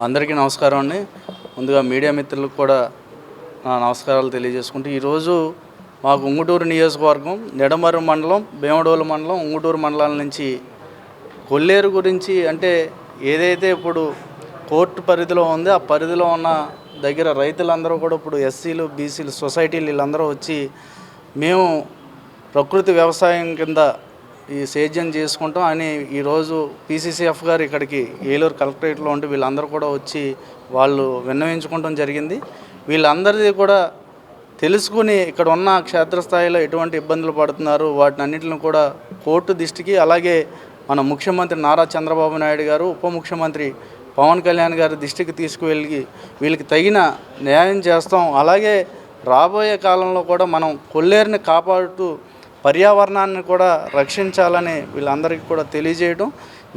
అందరికీ నమస్కారం అండి. ముందుగా మీడియా మిత్రులకు కూడా నా నమస్కారాలు తెలియజేసుకుంటూ ఈరోజు మాకు ఉంగుటూరు నియోజకవర్గం నెడమరు మండలం భీమడోలు మండలం ఉంగుటూరు మండలాల నుంచి కొల్లేరు గురించి అంటే ఏదైతే ఇప్పుడు కోర్టు పరిధిలో ఉందో ఆ పరిధిలో ఉన్న దగ్గర రైతులందరూ కూడా ఇప్పుడు ఎస్సీలు బీసీలు సొసైటీలు వీళ్ళందరూ వచ్చి మేము ప్రకృతి వ్యవసాయం కింద ఈ సేద్యం చేసుకుంటాం అని ఈరోజు పీసీసీఎఫ్ గారు ఇక్కడికి ఏలూరు కలెక్టరేట్లో ఉండి వీళ్ళందరూ కూడా వచ్చి వాళ్ళు విన్నవించుకోవడం జరిగింది. వీళ్ళందరిది కూడా తెలుసుకుని ఇక్కడ ఉన్న క్షేత్రస్థాయిలో ఎటువంటి ఇబ్బందులు పడుతున్నారు వాటిని అన్నింటిని కూడా కోర్టు దృష్టికి అలాగే మన ముఖ్యమంత్రి నారా చంద్రబాబు నాయుడు గారు ఉప ముఖ్యమంత్రి పవన్ కళ్యాణ్ గారి దృష్టికి తీసుకువెళ్ళి వీళ్ళకి తగిన న్యాయం చేస్తాం. అలాగే రాబోయే కాలంలో కూడా మనం కొల్లేరుని కాపాడుతూ పర్యావరణాన్ని కూడా రక్షించాలని వీళ్ళందరికీ కూడా తెలియజేయడం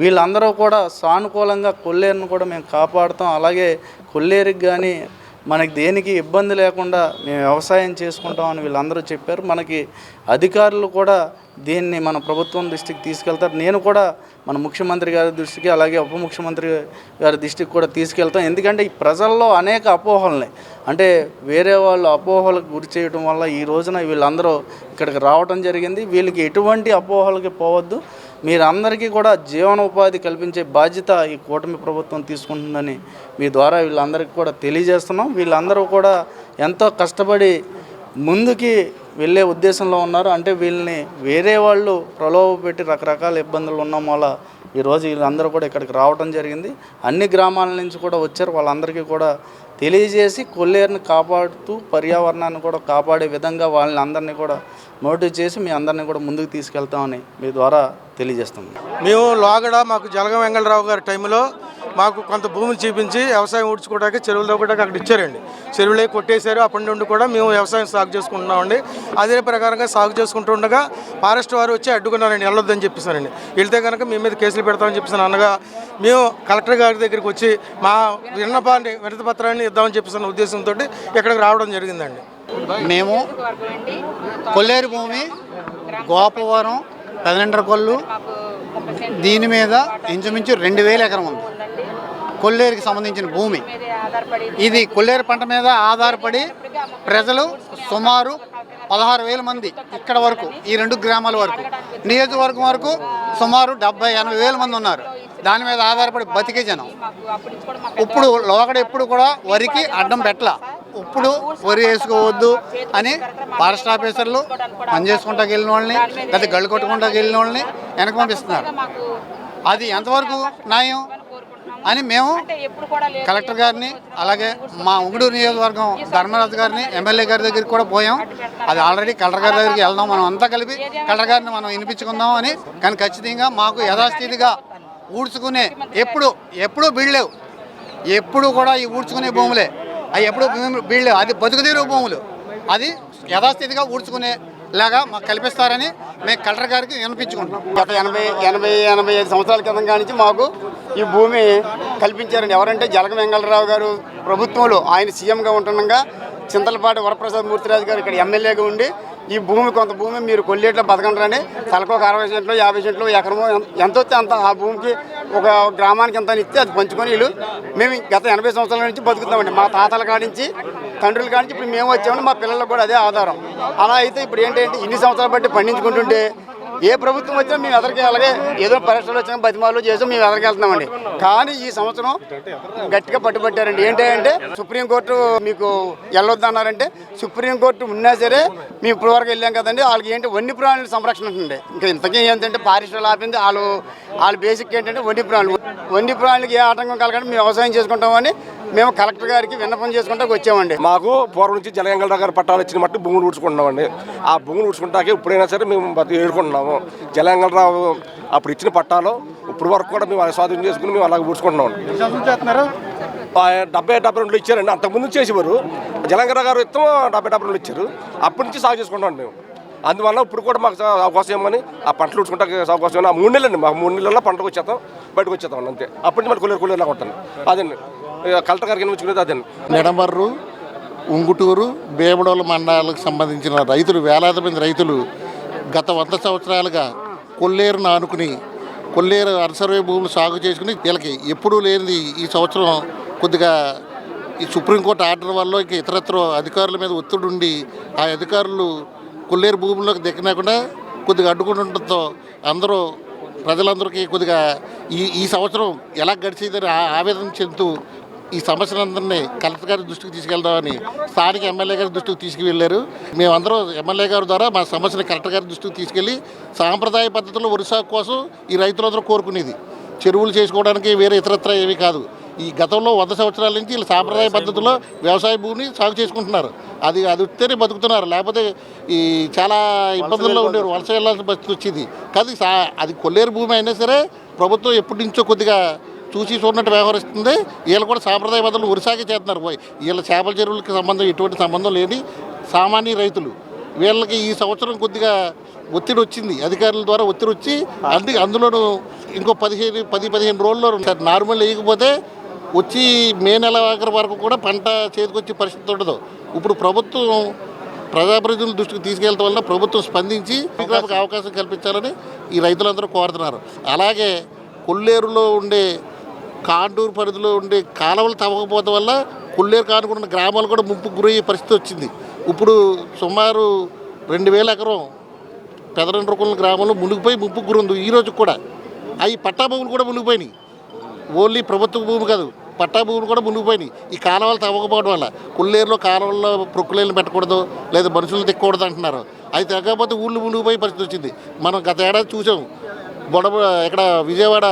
వీళ్ళందరూ కూడా సానుకూలంగా కొల్లేరుని కూడా మేము కాపాడుతాం. అలాగే కొల్లేరుకి కానీ మనకి దేనికి ఇబ్బంది లేకుండా మేము వ్యవసాయం చేసుకుంటామని వీళ్ళందరూ చెప్పారు. మనకి అధికారులు కూడా దీన్ని మన ప్రభుత్వం దృష్టికి తీసుకెళ్తారు. నేను కూడా మన ముఖ్యమంత్రి గారి దృష్టికి అలాగే ఉప ముఖ్యమంత్రి గారి దృష్టికి కూడా తీసుకెళ్తాం. ఎందుకంటే ఈ ప్రజల్లో అనేక అపోహలని అంటే వేరే వాళ్ళు అపోహలకు గురి చేయడం వల్ల ఈ రోజున వీళ్ళందరూ ఇక్కడికి రావడం జరిగింది. వీళ్ళకి ఎటువంటి అపోహలకి పోవద్దు. మీరందరికీ కూడా జీవనోపాధి కల్పించే బాధ్యత ఈ కూటమి ప్రభుత్వం తీసుకుంటుందని మీ ద్వారా వీళ్ళందరికీ కూడా తెలియజేస్తున్నాం. వీళ్ళందరూ కూడా ఎంతో కష్టపడి ముందుకి వెళ్ళే ఉద్దేశంలో ఉన్నారు. అంటే వీళ్ళని వేరే వాళ్ళు ప్రలోభ పెట్టి రకరకాల ఇబ్బందులు ఉన్నాం వల్ల ఈరోజు వీళ్ళందరూ కూడా ఇక్కడికి రావడం జరిగింది. అన్ని గ్రామాల నుంచి కూడా వచ్చారు. వాళ్ళందరికీ కూడా తెలియజేసి కొల్లేరుని కాపాడుతూ పర్యావరణాన్ని కూడా కాపాడే విధంగా వాళ్ళని అందరినీ కూడా మోటివ్ చేసి మీ అందరినీ కూడా ముందుకు తీసుకెళ్తామని మీ ద్వారా తెలియజేస్తున్నాం. మేము లోగడ మాకు జలగం వెంగళరావు గారి టైంలో మాకు కొంత భూములు చూపించి వ్యవసాయం ఊడ్చుకోవడానికి చెరువులు తవ్వడానికి అక్కడ ఇచ్చారండి. చెరువులే కొట్టేశారు అప్పటి నుండి కూడా మేము వ్యవసాయం సాగు చేసుకుంటున్నామండి. అదే ప్రకారంగా సాగు చేసుకుంటూ ఉండగా ఫారెస్ట్ వారు వచ్చి అడ్డుకున్నారండి వెళ్ళొద్దని చెప్పేసారండి. వెళ్తే కనుక మీ మీద కేసులు పెడతామని చెప్పేసాను. అనగా మేము కలెక్టర్ గారి దగ్గరికి వచ్చి మా విన్నపాన్ని వినతి పత్రాన్ని ఇద్దామని చెప్పేసిన ఉద్దేశంతో ఇక్కడికి రావడం జరిగిందండి. మేము కొల్లేరు భూమి గోపవరం పెదనండ్ర కొల్లు దీని మీద ఇంచుమించు రెండు వేల ఎకరం ఉంది. కొల్లేరుకి సంబంధించిన భూమి. ఇది కొల్లేరు పంట మీద ఆధారపడి ప్రజలు సుమారు పదహారు వేల మంది ఇక్కడ వరకు ఈ రెండు గ్రామాల వరకు. నియోజకవర్గం వరకు సుమారు డెబ్బై ఎనభై వేల మంది ఉన్నారు. దాని మీద ఆధారపడి బతికే జనం. ఇప్పుడు లోకడ ఎప్పుడు కూడా వరికి అడ్డం పెట్టల. ఇప్పుడు వరి వేసుకోవద్దు అని ఫారెస్ట్ ఆఫీసర్లు పని చేసుకుంటా వెళ్ళిన వాళ్ళని లేదా గళ్ళు కొట్టుకుంటా వెళ్ళిన వాళ్ళని వెనక పంపిస్తున్నారు. అది ఎంతవరకు న్యాయం? అని మేము కలెక్టర్ గారిని అలాగే మా ఉంగుడూరు నియోజకవర్గం ధర్మరాజు గారిని ఎమ్మెల్యే గారి దగ్గరికి కూడా పోయాం. అది ఆల్రెడీ కలెక్టర్ గారి దగ్గరికి వెళ్దాం మనం అంతా కలిపి కలెక్టర్ గారిని మనం వినిపించుకుందాం అని. కానీ ఖచ్చితంగా మాకు యథాస్థితిగా ఊడ్చుకునే ఎప్పుడు ఎప్పుడు బీళ్ళేవు. ఎప్పుడు కూడా ఈ ఊడ్చుకునే భూములే. అవి ఎప్పుడు బీళ్ళేవు. అది బతుకుదీరు భూములు. అది యథాస్థితిగా ఊడ్చుకునే లాగా మాకు కల్పిస్తారని మేము కలెక్టర్ గారికి వినిపించుకుంటున్నాం గత ఎనభై ఎనభై ఎనభై ఐదు సంవత్సరాల క్రితం కానించి మాకు ఈ భూమి కల్పించారండి. ఎవరంటే జలగ వెంగళరావు గారు ప్రభుత్వంలో ఆయన సీఎంగా ఉంటుండగా చింతలపాటి వరప్రసాద్ మూర్తిరాజు గారు ఇక్కడ ఎమ్మెల్యేగా ఉండి ఈ భూమి కొంత భూమి మీరు కొల్లేట్లో బతకండి తలకు ఒక అరవై సెంట్లు యాభై సెంట్లు ఎకరమో ఎంత వస్తే అంత ఆ భూమికి ఒక గ్రామానికి ఎంత ఇస్తే అది పంచుకొని వీళ్ళు మేము గత ఎనభై సంవత్సరాల నుంచి బతుకుతామండి మా తాతల కాడించి తండ్రుల కాడించి ఇప్పుడు మేము వచ్చామని మా పిల్లలకు కూడా అదే ఆధారం. అలా అయితే ఇప్పుడు ఏంటంటే ఇన్ని సంవత్సరాలు బట్టి పండించుకుంటుంటే ఏ ప్రభుత్వం వచ్చినా మేము ఎదరికి అలాగే ఏదో పరీక్షలు వచ్చినా బతిమాలు చేసాం మేము ఎదరికి వెళ్తున్నామండి. కానీ ఈ సంవత్సరం గట్టిగా పట్టుబట్టారండి. ఏంటంటే సుప్రీంకోర్టు మీకు వెళ్ళొద్దు అన్నారంటే సుప్రీంకోర్టు ఉన్నా సరే మేము ఇప్పుడు వరకు వెళ్ళాం కదండి. వాళ్ళకి ఏంటి వన్య ప్రాణుల సంరక్షణ ఉంటుంది ఇంకా ఇంతకీ ఏంటంటే పారిశ్రమలు ఆపింది వాళ్ళు వాళ్ళ బేసిక్ ఏంటంటే వన్య ప్రాణులు. వన్య ప్రాణులకు ఏ ఆటంకం కలగండి మేము వ్యవసాయం చేసుకుంటామని మేము కలెక్టర్ గారికి విన్నపం చేసుకుంటా వచ్చామండి. మాకు పూర్వం నుంచి జలగంగల దగ్గర పట్టాలు ఇచ్చిన మట్టి భూములు ఊడ్చుకుంటున్నామండి. ఆ భూములు ఊడ్చుకుంటాకే ఇప్పుడైనా సరే మేము ఏడుకుంటున్నాము. జలగంగలరావు అప్పుడు ఇచ్చిన పట్టాలు ఇప్పుడు వరకు కూడా మేము స్వాధీనం చేసుకుని మేము అలాగే ఊడ్చుకుంటున్నాం డెబ్బై డెబ్బై రెండులో ఇచ్చారండి. అంతకుముందు చేసేవారు. జలంగర గారు ఇస్తాం డెబ్బై డెబ్బై రెండు ఇచ్చారు. అప్పటి నుంచి సాగు చేసుకుంటాం మేము. అందువల్ల ఇప్పుడు కూడా మాకు అవకాశం ఏమని ఆ పంటలు ఉడుచుకుంటే అవకాశం ఏమని ఆ మూడు నెలలండి మాకు మూడు నెలల్లో పంటకు వచ్చేస్తాం బయటకు వచ్చేస్తాం అంతే. అప్పటి నుంచి మరి కూలీలు కూలీలా ఉంటాను అదండి కలెక్టర్ గారికి ఉంచుకునేది అదండి నిడమర్రు ఉంగుటూరు భీమడోలు మండలాలకు సంబంధించిన రైతులు వేలాది మంది రైతులు గత వంద సంవత్సరాలుగా కొల్లేరును ఆనుకుని కొల్లేరు అరసర్వే భూములు సాగు చేసుకుని వీళ్ళకి ఎప్పుడూ లేనిది ఈ సంవత్సరం కొద్దిగా ఈ సుప్రీంకోర్టు ఆర్డర్ వల్ల ఇంకా ఇతరత్ర అధికారుల మీద ఒత్తిడి ఉండి ఆ అధికారులు కొల్లేరు భూముల్లోకి కూడా కొద్దిగా అడ్డుకుంటుండటంతో అందరూ ప్రజలందరికీ కొద్దిగా ఈ ఈ సంవత్సరం ఎలా గడిచేదని ఆ- ఆవేదన చెందుతూ ఈ సమస్యలందరినీ కలెక్టర్ గారి దృష్టికి తీసుకెళ్దామని స్థానిక ఎమ్మెల్యే గారి దృష్టికి తీసుకువెళ్ళారు. మేమందరం ఎమ్మెల్యే గారి ద్వారా మా సమస్యను కలెక్టర్ గారి దృష్టికి తీసుకెళ్ళి సాంప్రదాయ పద్ధతిలో ఒరిసా కోసం ఈ రైతులందరూ కోరుకునేది. చెరువులు చేసుకోవడానికి వేరే ఇతరత్ర ఏమీ కాదు. ఈ గతంలో వంద సంవత్సరాల నుంచి వీళ్ళు సాంప్రదాయ పద్ధతిలో వ్యవసాయ భూమిని సాగు చేసుకుంటున్నారు. అది అది వస్తేనే బతుకుతున్నారు. లేకపోతే ఈ చాలా ఇబ్బందుల్లో ఉండేవారు. వలస వెళ్ళాల్సిన పరిస్థితి వచ్చింది. కానీ సా- అది కొల్లేరు భూమి అయినా సరే ప్రభుత్వం ఎప్పటి నుంచో కొద్దిగా చూసి చూడనట్టు వ్యవహరిస్తుంది. వీళ్ళు కూడా సాంప్రదాయ పద్ధతులు ఉరిసాగి చేస్తున్నారు. పోయి వీళ్ళ చేపల చెరువులకి సంబంధం ఎటువంటి సంబంధం లేని సామాన్య రైతులు. వీళ్ళకి ఈ సంవత్సరం కొద్దిగా ఒత్తిడి వచ్చింది. అధికారుల ద్వారా ఒత్తిడి వచ్చి అందు అందులోనూ ఇంకో పదిహేను పది పదిహేను రోజుల్లో నార్మల్ వేయకపోతే వచ్చి మే నెల ఆఖరి వరకు కూడా పంట చేతికొచ్చే పరిస్థితి ఉండదు. ఇప్పుడు ప్రభుత్వం ప్రజాప్రతినిధుల దృష్టికి తీసుకెళ్ళడం వల్ల ప్రభుత్వం స్పందించి అవకాశం కల్పించాలని ఈ రైతులందరూ కోరుతున్నారు. అలాగే కొల్లేరులో ఉండే కాండూరు పరిధిలో ఉండే కాలువలు తవ్వకపోవడం వల్ల కొల్లేరు కానుకున్న గ్రామాలు కూడా ముంపు గురయ్యే పరిస్థితి వచ్చింది. ఇప్పుడు సుమారు రెండు వేల ఎకరం పెదరెండ్రకుల గ్రామంలో మునిగిపోయి ముంపు గురుంది ఈరోజు కూడా అవి పట్టా భూములు కూడా మునిగిపోయినాయి. ఓన్లీ ప్రభుత్వ భూమి కాదు పట్టా భూములు కూడా మునిగిపోయినాయి. ఈ కాలువలు తవ్వకపోవడం వల్ల కుల్లేరులో కాలువల్లో ప్రొక్కులేళ్ళు పెట్టకూడదు లేదా మనుషులు తిక్కకూడదు అంటున్నారు. అది తగ్గకపోతే ఊళ్ళు మునిగిపోయే పరిస్థితి వచ్చింది. మనం గత ఏడాది చూసాం బొడవ ఇక్కడ విజయవాడ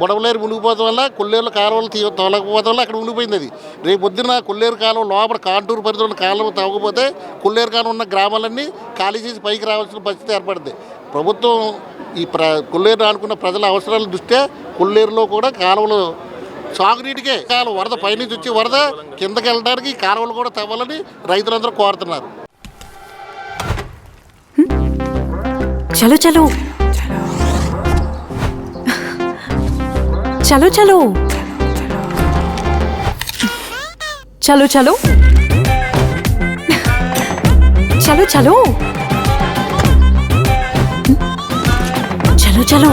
బొడవలేరు మునిగిపోవడం వల్ల కొల్లేరులో కాలువలు తీ తోలకపోవడం వల్ల అక్కడ మునిగిపోయింది అది. రేపు పొద్దున్న కొల్లేరు కాలువ లోపల కాంటూరు పరిధిలో ఉన్న కాలువ తవ్వకపోతే కొల్లేరు కాలువ ఉన్న గ్రామాలన్నీ ఖాళీ చేసి పైకి రావాల్సిన పరిస్థితి ఏర్పడింది. ప్రభుత్వం ఈ ప్ర కొల్లేరు అనుకున్న ప్రజల అవసరాల దృష్ట్యా కొల్లేరులో కూడా కాలువలు సాగునీటికే కాలువ వరద పైనుంచి వచ్చి వరద కిందకి వెళ్ళడానికి కారవలు కాలువలు కూడా తవ్వాలని రైతులందరూ కోరుతున్నారు. చలో చలో. చలో చలో. చలో చలో. చలో చలో. చలో చలో.